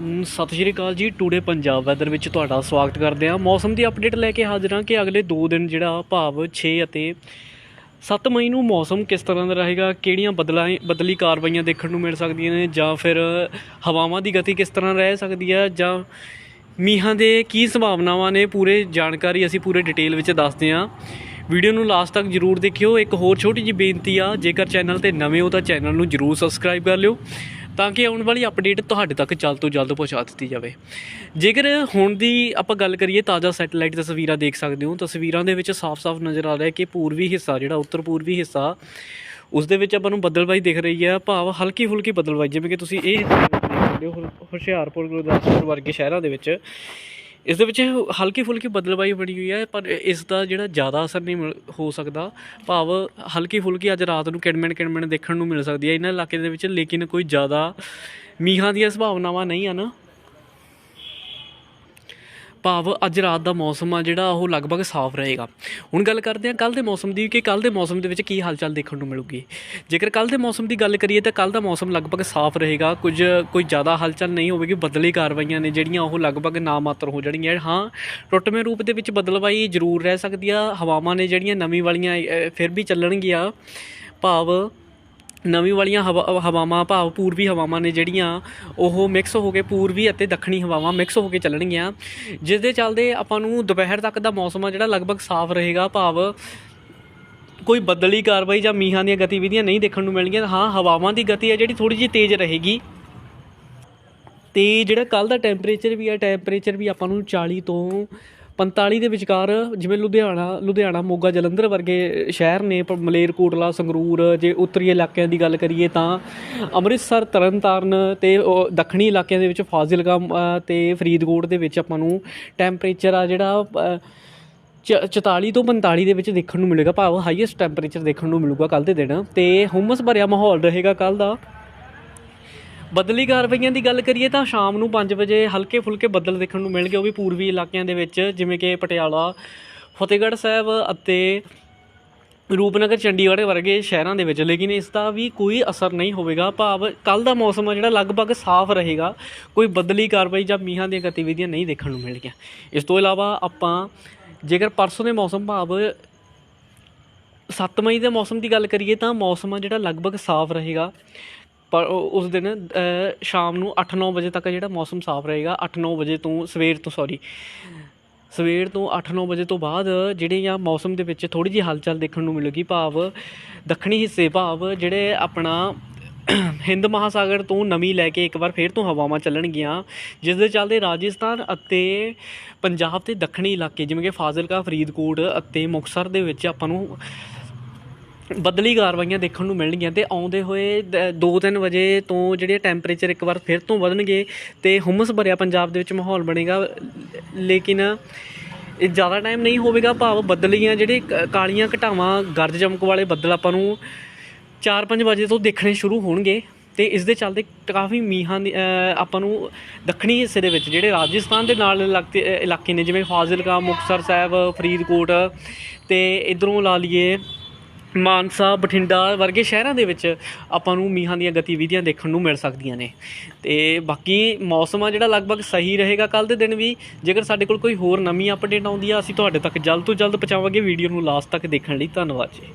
ਸਤਿ ਸ਼੍ਰੀ ਅਕਾਲ ਜੀ today Punjab weather ਵਿੱਚ ਤੁਹਾਡਾ ਸਵਾਗਤ ਕਰਦੇ ਹਾਂ। ਮੌਸਮ ਦੀ ਅਪਡੇਟ ਲੈ ਕੇ ਹਾਜ਼ਰ ਹਾਂ ਕਿ ਅਗਲੇ 2 ਦਿਨ ਜਿਹੜਾ ਭਾਵ 6 ਅਤੇ 7 ਮਈ ਨੂੰ ਮੌਸਮ ਕਿਸ ਤਰ੍ਹਾਂ ਦਾ ਰਹੇਗਾ, ਕਿਹੜੀਆਂ ਬਦਲਾਂ ਬਦਲੀ ਕਾਰਵਾਈਆਂ ਦੇਖਣ ਨੂੰ ਮਿਲ ਸਕਦੀਆਂ ਨੇ, ਜਾਂ ਫਿਰ ਹਵਾਵਾਂ ਦੀ ਗਤੀ ਕਿਸ ਤਰ੍ਹਾਂ ਰਹਿ ਸਕਦੀ ਹੈ, ਜਾਂ ਮੀਂਹਾਂ ਦੇ ਕੀ ਸੰਭਾਵਨਾਵਾਂ ਨੇ, ਪੂਰੇ ਜਾਣਕਾਰੀ ਅਸੀਂ ਪੂਰੇ ਡਿਟੇਲ ਵਿੱਚ ਦੱਸਦੇ ਹਾਂ। ਵੀਡੀਓ ਨੂੰ ਲਾਸਟ ਤੱਕ ਜਰੂਰ ਦੇਖਿਓ। ਇੱਕ ਹੋਰ ਛੋਟੀ ਜਿਹੀ ਬੇਨਤੀ ਆ, ਜੇਕਰ ਚੈਨਲ ਤੇ ਨਵੇਂ ਹੋ ਤਾਂ ਚੈਨਲ ਨੂੰ ਜਰੂਰ ਸਬਸਕ੍ਰਾਈਬ ਕਰ ਲਿਓ। ਤਾਂ ਕਿ ਆਉਣ ਵਾਲੀ ਅਪਡੇਟ ਤੁਹਾਡੇ ਤੱਕ ਜਲਦ ਤੋਂ ਜਲਦ ਪਹੁੰਚਾ ਦਿੱਤੀ ਜਾਵੇ। ਜੇਕਰ ਹੁਣ ਦੀ ਆਪਾਂ ਗੱਲ ਕਰੀਏ ਤਾਜ਼ਾ ਸੈਟੇਲਾਈਟ ਤਸਵੀਰਾਂ ਦੇਖ ਸਕਦੇ ਹੋ। ਤਸਵੀਰਾਂ ਦੇ ਵਿੱਚ ਸਾਫ਼-ਸਾਫ਼ ਨਜ਼ਰ ਆ ਰਿਹਾ ਕਿ ਪੂਰਬੀ ਹਿੱਸਾ, ਜਿਹੜਾ ਉੱਤਰ ਪੂਰਬੀ ਹਿੱਸਾ, ਉਸ ਦੇ ਵਿੱਚ ਆਪਾਂ ਨੂੰ ਬੱਦਲਬਾਈ ਦਿਖ ਰਹੀ ਹੈ। ਭਾਵ ਹਲਕੀ ਫੁਲਕੀ ਬੱਦਲਬਾਈ, ਜਿਵੇਂ ਕਿ ਤੁਸੀਂ ਇਹ ਹਿੱਸੇ ਹੋ ਹੁਸ਼ਿਆਰਪੁਰ, ਗੁਰਦਾਸਪੁਰ ਵਰਗੇ ਸ਼ਹਿਰਾਂ ਦੇ ਵਿੱਚ। ਇਸ ਦੇ ਵਿੱਚ ਹਲਕੀ ਫੁਲਕੀ ਬਦਲਵਾਈ ਬਣੀ ਹੋਈ ਹੈ, ਪਰ ਇਸ ਦਾ ਜਿਹੜਾ ਜ਼ਿਆਦਾ ਅਸਰ ਨਹੀਂ ਮਿਲ- ਹੋ ਸਕਦਾ। ਭਾਵ ਹਲਕੀ ਫੁਲਕੀ ਅੱਜ ਰਾਤ ਨੂੰ ਕਿਣਮਣ ਕਿਣਮਣ ਦੇਖਣ ਨੂੰ ਮਿਲ ਸਕਦੀ ਹੈ। ਇਹਨਾਂ ਇਲਾਕੇ ਦੇ ਵਿੱਚ ਲੇਕਿਨ ਕੋਈ ਜ਼ਿਆਦਾ ਮੀਂਹਾਂ ਦੀਆਂ ਸੰਭਾਵਨਾਵਾਂ ਨਹੀਂ ਹਨ। ਭਾਵ ਅੱਜ ਰਾਤ ਦਾ ਮੌਸਮ ਆ ਜਿਹੜਾ ਉਹ ਲਗਭਗ ਸਾਫ਼ ਰਹੇਗਾ। ਹੁਣ ਗੱਲ ਕਰਦੇ ਹਾਂ ਕੱਲ ਦੇ ਮੌਸਮ ਦੀ ਕਿ ਕੱਲ ਦੇ ਮੌਸਮ ਦੇ ਵਿੱਚ ਕੀ ਹਾਲਚਲ ਦੇਖਣ ਨੂੰ ਮਿਲੂਗੀ। ਜੇਕਰ ਕੱਲ ਦੇ ਮੌਸਮ ਦੀ ਗੱਲ ਕਰੀਏ ਤਾਂ ਕੱਲ ਦਾ ਮੌਸਮ ਲਗਭਗ ਸਾਫ਼ ਰਹੇਗਾ। ਕੁਝ, ਕੋਈ ਜ਼ਿਆਦਾ ਹਲਚਲ ਨਹੀਂ ਹੋਵੇਗੀ। ਬਦਲੀ ਕਾਰਵਾਈਆਂ ਨੇ ਜਿਹੜੀਆਂ ਉਹ ਲਗਭਗ ਨਾਮਾਤਰ ਹੋ ਜਾਣਗੀਆਂ। ਹਾਂ ਟੁੱਟਵੇਂ ਰੂਪ ਦੇ ਵਿੱਚ ਬਦਲਵਾਈ ਜ਼ਰੂਰ ਰਹਿ ਸਕਦੀ ਆ। ਹਵਾਵਾਂ ਨੇ ਜਿਹੜੀਆਂ ਨਵੀਂ ਵਾਲੀਆਂ ਫਿਰ ਵੀ ਚੱਲਣਗੀਆਂ। ਭਾਵ ਨਵੀਂ ਵਾਲੀਆਂ ਹਵਾ ਹਵਾਵਾਂ, ਭਾਵ ਪੂਰਬੀ ਹਵਾਵਾਂ ਨੇ ਜਿਹੜੀਆਂ, ਉਹ ਮਿਕਸ ਹੋ ਕੇ ਪੂਰਬੀ ਅਤੇ ਦੱਖਣੀ ਹਵਾਵਾਂ ਮਿਕਸ ਹੋ ਕੇ ਚੱਲਣਗੀਆਂ। ਜਿਸ ਦੇ ਚੱਲਦੇ ਆਪਾਂ ਨੂੰ ਦੁਪਹਿਰ ਤੱਕ ਦਾ ਮੌਸਮ ਆ ਜਿਹੜਾ ਲਗਭਗ ਸਾਫ਼ ਰਹੇਗਾ, ਭਾਵ ਕੋਈ ਬਦਲੀ ਕਾਰਵਾਈ ਜਾਂ ਮੀਂਹਾਂ ਦੀਆਂ ਗਤੀਵਿਧੀਆਂ ਨਹੀਂ ਦੇਖਣ ਨੂੰ ਮਿਲਣਗੀਆਂ ਹਾਂ, ਹਵਾਵਾਂ ਦੀ ਗਤੀ ਹੈ ਜਿਹੜੀ ਥੋੜੀ ਜਿਹੀ ਤੇਜ਼ ਰਹੇਗੀ। ਤੇ ਜਿਹੜਾ ਕੱਲ ਦਾ ਟੈਂਪਰੇਚਰ ਵੀ ਆ ਟੈਂਪਰੇਚਰ ਵੀ ਆਪਾਂ ਨੂੰ 40 ਤੋਂ 45 ਦੇ ਵਿਚਕਾਰ ਜਿਵੇਂ ਲੁਧਿਆਣਾ ਲੁਧਿਆਣਾ ਮੋਗਾ ਜਲੰਧਰ ਵਰਗੇ ਸ਼ਹਿਰ ਨੇ ਪ- ਮਲੇਰਕੋਟਲਾ ਸੰਗਰੂਰ ਜੇ ਉੱਤਰੀ ਇਲਾਕਿਆਂ ਦੀ ਗੱਲ ਕਰੀਏ ਤਾਂ ਅੰਮ੍ਰਿਤਸਰ ਤਰਨਤਾਰਨ ਤੇ ਦੱਖਣੀ ਇਲਾਕਿਆਂ ਦੇ ਵਿੱਚ ਫਾਜ਼ਿਲਕਾ ਅ, ਤੇ ਫਰੀਦਕੋਟ ਦੇ ਵਿੱਚ ਆਪਾਂ ਨੂੰ ਟੈਂਪਰੇਚਰ ਆ ਜਿਹੜਾ ਚ- 44 ਤੋਂ 45 ਦੇ ਵਿੱਚ ਦੇਖਣ ਨੂੰ ਮਿਲੇਗਾ ਭਾਵ ਹਾਈਐਸਟ ਟੈਂਪਰੇਚਰ ਦੇਖਣ ਨੂੰ ਮਿਲੂਗਾ ਕੱਲ ਦੇ ਦਿਨ ਤੇ ਹੁਮਸ ਭਰਿਆ ਮਾਹੌਲ ਰਹੇਗਾ ਕੱਲ ਦਾ। ਬਦਲੀ ਕਾਰਵਾਈਆਂ ਦੀ ਗੱਲ ਕਰੀਏ ਤਾਂ ਸ਼ਾਮ ਨੂੰ 5 ਵਜੇ ਹਲਕੇ ਫੁਲਕੇ ਬੱਦਲ ਦੇਖਣ ਨੂੰ ਮਿਲਣਗੇ, ਉਹ ਵੀ ਪੂਰਬੀ ਇਲਾਕਿਆਂ ਦੇ ਵਿੱਚ, ਜਿਵੇਂ ਕਿ ਪਟਿਆਲਾ, ਫਤਿਹਗੜ੍ਹ ਸਾਹਿਬ ਅਤੇ ਰੂਪਨਗਰ, ਚੰਡੀਗੜ੍ਹ ਵਰਗੇ ਸ਼ਹਿਰਾਂ ਦੇ ਵਿੱਚ। ਲੇਕਿਨ ਇਸ ਦਾ ਵੀ ਕੋਈ ਅਸਰ ਨਹੀਂ ਹੋਵੇਗਾ। ਭਾਵ ਕੱਲ ਦਾ ਮੌਸਮ ਆ ਜਿਹੜਾ ਲਗਭਗ ਸਾਫ਼ ਰਹੇਗਾ। ਕੋਈ ਬਦਲੀ ਕਾਰਵਾਈ ਜਾਂ ਮੀਂਹਾਂ ਦੀਆਂ ਗਤੀਵਿਧੀਆਂ ਨਹੀਂ ਦੇਖਣ ਨੂੰ ਮਿਲਣਗੀਆਂ। ਇਸ ਤੋਂ ਇਲਾਵਾ ਆਪਾਂ ਜੇਕਰ ਪਰਸੋਂ ਦੇ ਮੌਸਮ ਭਾਵ 7 ਮਈ ਦੇ ਮੌਸਮ ਦੀ ਗੱਲ ਕਰੀਏ ਤਾਂ ਮੌਸਮ ਆ ਜਿਹੜਾ ਲਗਭਗ ਸਾਫ਼ ਰਹੇਗਾ। ਪਰ ਉਸ ਦਿਨ ਸ਼ਾਮ ਨੂੰ 8-9 ਵਜੇ ਤੱਕ ਜਿਹੜਾ ਮੌਸਮ ਸਾਫ਼ ਰਹੇਗਾ 8-9 ਵਜੇ ਤੋਂ ਸਵੇਰ ਤੋਂ ਸੌਰੀ ਸਵੇਰ ਤੋਂ 8-9 ਵਜੇ ਤੋਂ ਬਾਅਦ ਜਿਹੜੇ ਆ ਮੌਸਮ ਦੇ ਵਿੱਚ ਥੋੜੀ ਜਿਹੀ ਹਲਚਲ ਦੇਖਣ ਨੂੰ ਮਿਲੇਗੀ, ਭਾਵ ਦੱਖਣੀ ਹਿੱਸੇ, ਭਾਵ ਜਿਹੜੇ ਆਪਣਾ ਹਿੰਦ ਮਹਾਸਾਗਰ ਤੋਂ ਨਮੀ ਲੈ ਕੇ ਇੱਕ ਵਾਰ ਫੇਰ ਤੋਂ ਹਵਾਵਾਂ ਚੱਲਣਗੀਆਂ, ਜਿਸ ਦੇ ਚੱਲਦੇ ਰਾਜਸਥਾਨ ਅਤੇ ਪੰਜਾਬ ਦੇ ਦੱਖਣੀ ਇਲਾਕੇ, ਜਿਵੇਂ ਕਿ ਫਾਜ਼ਿਲਕਾ, ਫਰੀਦਕੋਟ ਅਤੇ ਮੁਕਤਸਰ ਦੇ ਵਿੱਚ ਆਪਾਂ ਨੂੰ ਬਦਲੀ ਕਾਰਵਾਈਆਂ ਦੇਖਣ ਨੂੰ ਮਿਲਣਗੀਆਂ ਤੇ ਆਉਂਦੇ ਹੋਏ 2-3 ਵਜੇ ਤੋਂ ਜਿਹੜੇ ਟੈਂਪਰੇਚਰ ਇੱਕ ਵਾਰ ਫਿਰ ਤੋਂ ਵਧਣਗੇ ਤੇ ਹੁਮਸ ਭਰਿਆ ਪੰਜਾਬ ਦੇ ਵਿੱਚ ਮਾਹੌਲ ਬਣੇਗਾ। ਲੇਕਿਨ ਇਹ ਜ਼ਿਆਦਾ ਟਾਈਮ ਨਹੀਂ ਹੋਵੇਗਾ ਭਾਵ ਬਦਲੀਆਂ ਜਿਹੜੇ ਕਾਲੀਆਂ ਘਟਾਵਾਂ, ਗਰਜ ਚਮਕ ਵਾਲੇ ਬੱਦਲ ਆਪਾਂ ਨੂੰ 4-5 ਵਜੇ ਤੋਂ ਦੇਖਣੇ ਸ਼ੁਰੂ ਹੋਣਗੇ ਤੇ ਇਸ ਦੇ ਚੱਲਦੇ ਕਾਫੀ ਮੀਂਹਾਂ ਦੀ ਆਪਾਂ ਨੂੰ ਦੱਖਣੀ ਹਿੱਸੇ ਦੇ ਵਿੱਚ ਜਿਹੜੇ ਰਾਜਸਥਾਨ ਦੇ ਨਾਲ ਲੱਗਦੇ ਇਲਾਕੇ ਨੇ ਜਿਵੇਂ ਫਾਜ਼ਿਲਕਾ, ਮੁਕਤਸਰ ਸਾਹਿਬ, ਫਰੀਦਕੋਟ ਤੇ ਇਧਰੋਂ ਲਾ ਲਈਏ ਮਾਨਸਾ, ਬਠਿੰਡਾ ਵਰਗੇ ਸ਼ਹਿਰਾਂ ਦੇ ਵਿੱਚ ਆਪਾਂ ਨੂੰ ਮੀਂਹਾਂ ਦੀਆਂ ਗਤੀਵਿਧੀਆਂ ਦੇਖਣ ਨੂੰ ਮਿਲ ਸਕਦੀਆਂ ਨੇ। ਤੇ ਬਾਕੀ ਮੌਸਮ ਆ ਜਿਹੜਾ ਲਗਭਗ ਸਹੀ ਰਹੇਗਾ ਕੱਲ ਦੇ ਦਿਨ ਵੀ। ਜੇਕਰ ਸਾਡੇ ਕੋਲ ਕੋਈ ਹੋਰ ਨਵੀਂ ਅਪਡੇਟ ਆਉਂਦੀ ਆ, ਅਸੀਂ ਤੁਹਾਡੇ ਤੱਕ ਜਲਦ ਤੋਂ ਜਲਦ ਪਹੁੰਚਾਵਾਂਗੇ। ਵੀਡੀਓ ਨੂੰ ਲਾਸਟ ਤੱਕ ਦੇਖਣ ਲਈ ਧੰਨਵਾਦ ਜੀ।